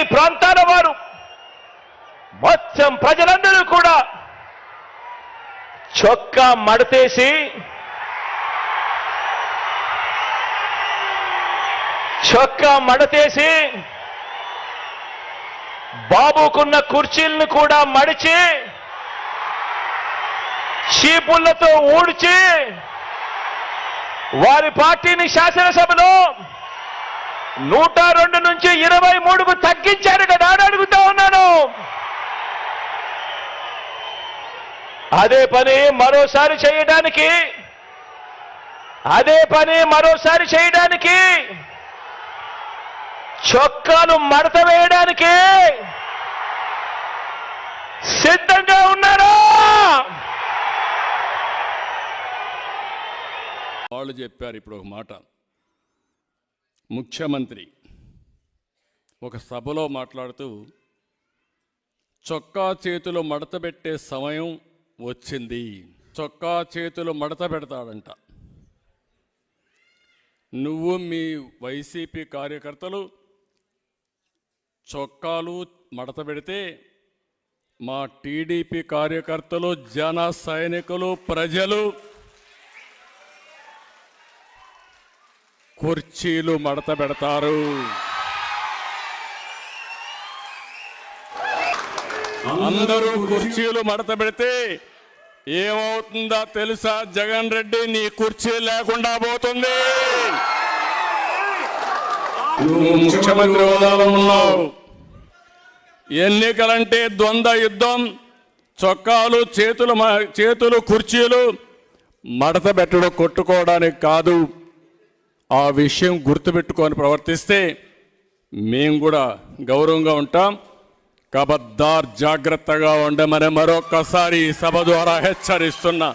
అన్ని ప్రాంతాల వారు మొత్తం ప్రజలందరూ కూడా చొక్కా మడతేసి చొక్కా మడతేసి బాబుకున్న కుర్చీలను కూడా మడిచి చీపుళ్ళతో ఊడ్చి వారి పార్టీని శాసనసభలో నూట రెండు నుంచి ఇరవై మూడుకు తగ్గించారు కదా అని అడుగుతా ఉన్నాను. అదే పని మరోసారి చేయడానికి అదే పని మరోసారి చేయడానికి చొక్కాలు మడత వేయడానికి సిద్ధంగా ఉన్నారా? వాళ్ళు చెప్పారు ఇప్పుడు ఒక మాట. ముఖ్యమంత్రి ఒక సభలో మాట్లాడుతూ చొక్కా చేతులు మడత పెట్టే సమయం వచ్చింది. చొక్కా చేతులు మడత పెడతాడంట. నువ్వు మీ వైసీపీ కార్యకర్తలు చొక్కాలు మడత పెడితే మా టీడీపీ కార్యకర్తలు జన సైనికులు ప్రజలు కుర్చీలు మడత పెడతారు. అందరూ కుర్చీలు మడత పెడితే ఏమవుతుందో తెలుసా? జగన్ రెడ్డి నీ కుర్చీ లేకుండా పోతుంది. నువ్వు ముఖ్యమంత్రి హోదాలో ఉన్నావు. ఎన్నికలంటే ద్వంద్వ యుద్ధం. చొక్కాలు చేతులు మ- చేతులు కుర్చీలు మడత పెట్టడం కొట్టుకోవడానికి కాదు. ఆ విషయం గుర్తుపెట్టుకొని ప్రవర్తిస్తే మేము కూడా గౌరవంగా ఉంటాం. కబద్దార్ జాగ్రత్తగా ఉండమని మరొక్కసారి ఈ సభ ద్వారా హెచ్చరిస్తున్నా.